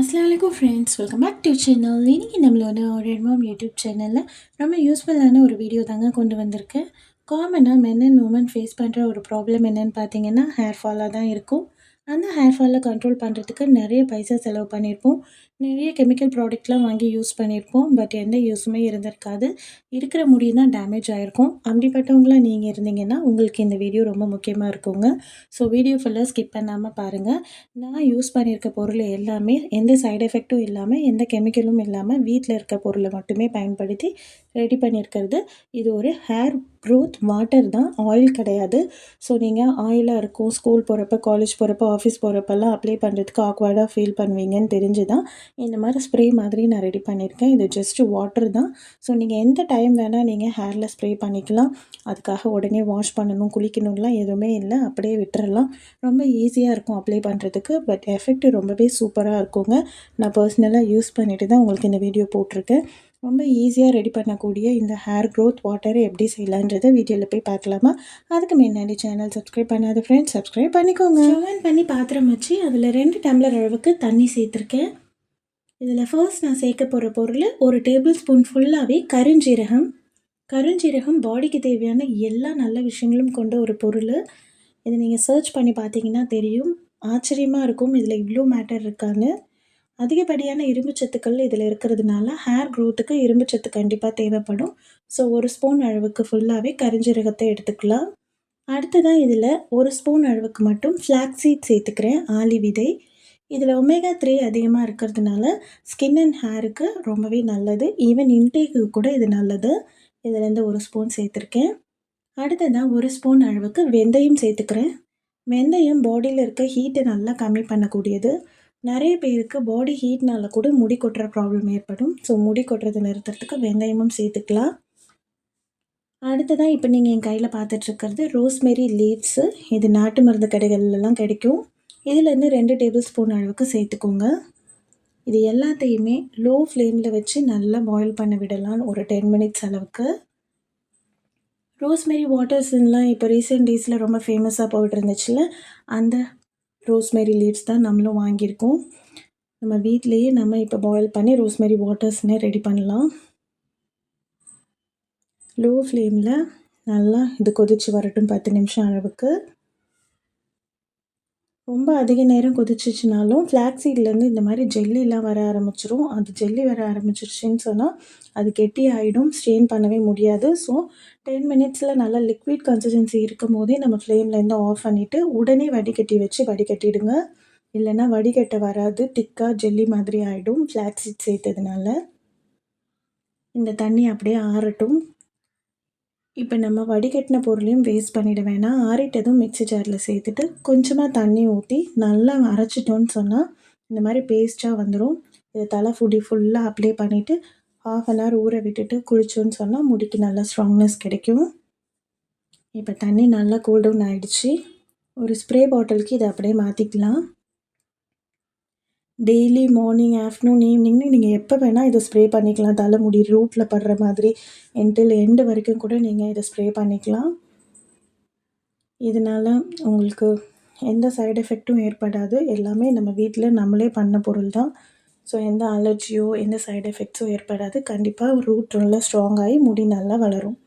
அஸ்லாம் friends welcome back to channel இன்றைக்கி நம்மளோட ஒரு மாம் யூடியூப் சேனலில் ரொம்ப யூஸ்ஃபுல்லான ஒரு வீடியோ தாங்க கொண்டு வந்திருக்கேன் காமனாக மென் அண்ட் உமன் ஃபேஸ் பண்ணுற ஒரு ப்ராப்ளம் என்னென்னு பார்த்தீங்கன்னா ஹேர் ஃபாலாக தான் இருக்கும். அந்த ஹேர் ஃபாலை கண்ட்ரோல் பண்ணுறதுக்கு நிறைய பைசா செலவு பண்ணியிருப்போம். நிறைய கெமிக்கல் ப்ராடக்ட்லாம் வாங்கி யூஸ் பண்ணியிருப்போம். பட் எந்த யூஸுமே இருந்திருக்காது. இருக்கிற முடி தான் டேமேஜ் ஆகிருக்கும் அப்படிப்பட்டவங்களாம் நீங்கள் இருந்தீங்கன்னா உங்களுக்கு இந்த வீடியோ ரொம்ப முக்கியமாக இருக்குங்க. ஸோ வீடியோ ஃபுல்லாக ஸ்கிப் பண்ணாமல் பாருங்கள் நான் யூஸ் பண்ணியிருக்க பொருள் எல்லாமே எந்த சைடு எஃபெக்ட்டும் இல்லாமல் எந்த கெமிக்கலும் இல்லாமல் வீட்டில் இருக்க பொருளை மட்டுமே பயன்படுத்தி ரெடி பண்ணியிருக்கிறது. இது ஒரு ஹேர் க்ரோத் வாட்டர் தான் ஆயில் கிடையாது. ஸோ நீங்கள் ஆயிலாக இருக்கும் ஸ்கூல் போகிறப்ப காலேஜ் போகிறப்ப ஆஃபீஸ் போகிறப்பெல்லாம் அப்ளை பண்ணுறதுக்கு ஆக்வர்டாக ஃபீல் பண்ணுவீங்கன்னு தெரிஞ்சு தான் இந்த மாதிரி ஸ்ப்ரே மாதிரி நான் ரெடி பண்ணியிருக்கேன். இது ஜஸ்ட்டு வாட்டர் தான். ஸோ நீங்கள் எந்த டைம் வேணால் நீங்கள் ஹேரில் ஸ்ப்ரே பண்ணிக்கலாம். அதுக்காக உடனே வாஷ் பண்ணணும் குளிக்கணும்லாம் எதுவுமே இல்லை. அப்படியே விட்டுறலாம். ரொம்ப ஈஸியாக இருக்கும் அப்ளை பண்ணுறதுக்கு பட் எஃபெக்ட் ரொம்பவே சூப்பராக இருக்குங்க. நான் பர்சனலாக யூஸ் பண்ணிவிட்டு தான் உங்களுக்கு இந்த வீடியோ போட்டிருக்கேன். ரொம்ப ஈஸியாக ரெடி பண்ணக்கூடிய இந்த ஹேர் க்ரோத் வாட்டரை எப்படி செய்யலான்றதை வீடியோவில் போய் பார்க்கலாமா? அதுக்கு முன்னாடி சேனல் சப்ஸ்கிரைப் பண்ணாத ஃப்ரெண்ட்ஸ் சப்ஸ்கிரைப் பண்ணிக்கோங்க. ஓவன் பண்ணி பாத்திரம் வச்சு அதில் ரெண்டு டம்ளர் அளவுக்கு தண்ணி சேர்த்துருக்கேன். இதில் ஃபர்ஸ்ட் நான் சேர்க்க போகிற பொருள் ஒரு டேபிள் ஸ்பூன் ஃபுல்லாகவே கருஞ்சீரகம். கருஞ்சீரகம் பாடிக்கு தேவையான எல்லா நல்ல விஷயங்களும் கொண்ட ஒரு பொருள். இதை நீங்கள் சர்ச் பண்ணி பார்த்தீங்கன்னா தெரியும். ஆச்சரியமாக இருக்கும். இதில் இவ்வளோ மேட்டர் இருக்கான்னு. அதிகப்படியான இரும்பு சத்துக்கள் இதில் இருக்கிறதுனால ஹேர் க்ரோத்துக்கு இரும்பு சத்து கண்டிப்பாக தேவைப்படும். ஸோ ஒரு ஸ்பூன் அளவுக்கு ஃபுல்லாகவே கரிஞ்சீரகத்தை எடுத்துக்கலாம். அடுத்ததான் இதில் ஒரு ஸ்பூன் அளவுக்கு மட்டும் ஃப்ளாக் சீட் சேர்த்துக்கிறேன் ஆலி விதை. இதில் ஒமேகா த்ரீ அதிகமாக இருக்கிறதுனால ஸ்கின் அண்ட் ஹேருக்கு ரொம்பவே நல்லது. ஈவன் இன்டேக்கு கூட இது நல்லது. இதுலேருந்து ஒரு ஸ்பூன் சேர்த்துருக்கேன். அடுத்ததாக ஒரு ஸ்பூன் அளவுக்கு வெந்தயம் சேர்த்துக்கிறேன். வெந்தயம் பாடியில் இருக்க ஹீட்டை நல்லா கம்மி பண்ணக்கூடியது. நிறைய பேருக்கு பாடி ஹீட்னால கூட முடி கொட்டுற ப்ராப்ளம் ஏற்படும். ஸோ முடி கொட்டுறதை நிறுத்துறதுக்கு வெந்தயமும் சேர்த்துக்கலாம். அடுத்ததான் இப்போ நீங்கள் என் கையில் பார்த்துட்ருக்கிறது ரோஸ்மெரி லீவ்ஸு இது நாட்டு மருந்து கடைகள்லாம் கிடைக்கும். இதிலேருந்து ரெண்டு டேபிள் ஸ்பூன் அளவுக்கு சேர்த்துக்கோங்க. இது எல்லாத்தையுமே லோ ஃப்ளேமில் வச்சு நல்லா பாயில் பண்ண விடலாம் ஒரு டென் மினிட்ஸ் அளவுக்கு. ரோஸ்மெரி வாட்டர்ஸ்லாம் இப்போ ரீசெண்ட் டேஸில் ரொம்ப ஃபேமஸாக போயிட்டு இருந்துச்சுல அந்த ரோஸ்மெரி லீவ்ஸ் தான் நம்மளும் வாங்கியிருக்கோம். நம்ம வீட்லேயே நம்ம இப்போ பாயில் பண்ணி ரோஸ்மெரி வாட்டர்ஸ்னே ரெடி பண்ணலாம். லோ ஃப்ளேமில் நல்லா இது கொதித்து வரட்டும் பத்து நிமிஷம் அளவுக்கு. ரொம்ப அதிக நேரம் கொதிச்சிச்சுனாலும் ஃப்ளாக் சீட்லேருந்து இந்த மாதிரி ஜெல்லிலாம் வர ஆரம்பிச்சிரும். அது ஜெல்லி வர ஆரம்பிச்சிருச்சுன்னு சொன்னால் அது கெட்டி ஆகிடும் ஸ்ட்ரெயின் பண்ணவே முடியாது. ஸோ டென் மினிட்ஸில் நல்லா லிக்விட் கன்சிஸ்டன்சி இருக்கும் போதே நம்ம ஃப்ளேம்லேருந்து ஆஃப் பண்ணிவிட்டு உடனே வடிகட்டி வச்சு வடிகட்டிடுங்க. இல்லைன்னா வடிகட்ட வராது திக்காக ஜெல்லி மாதிரி ஆகிடும் ஃப்ளாக் சீட் சேர்த்ததுனால. இந்த தண்ணி அப்படியே ஆறட்டும். இப்போ நம்ம வடிகட்டின பொருளையும் வேஸ்ட் பண்ணிட வேணாம். ஆறிட்டதும் மிக்சி ஜாரில் சேர்த்துட்டு கொஞ்சமாக தண்ணி ஊற்றி நல்லா அரைச்சிட்டோன்னு சொன்னால் இந்த மாதிரி பேஸ்ட்டாக வந்துடும் இதை தலை ஃபுடி ஃபுல்லாக அப்ளை பண்ணிவிட்டு ஹாஃப் அன் ஹவர் ஊற விட்டுட்டு குளிச்சோன்னு சொன்னால் முடிக்கு நல்லா ஸ்ட்ராங்னஸ் கிடைக்கும். இப்போ தண்ணி நல்லா கூல் டவுன் ஆகிடுச்சு ஒரு ஸ்ப்ரே பாட்டிலுக்கு இதை அப்படியே மாற்றிக்கலாம் டெய்லி மார்னிங் ஆஃப்டர்நூன் ஈவினிங்னு நீங்கள் எப்போ வேணால் இதை ஸ்ப்ரே பண்ணிக்கலாம். தலைமுடி ரூட்டில் படுற மாதிரி எண்டில் எண்டு வரைக்கும் கூட நீங்கள் இதை ஸ்ப்ரே பண்ணிக்கலாம். இதனால் உங்களுக்கு எந்த சைடு எஃபெக்ட்டும் ஏற்படாது. எல்லாமே நம்ம வீட்டில் நம்மளே பண்ண பொருள் தான். ஸோ எந்த அலர்ஜியோ எந்த சைடு எஃபெக்ட்ஸோ ஏற்படாது. கண்டிப்பாக ரூட் நல்லா ஸ்ட்ராங் ஆகி முடி நல்லா வளரும்.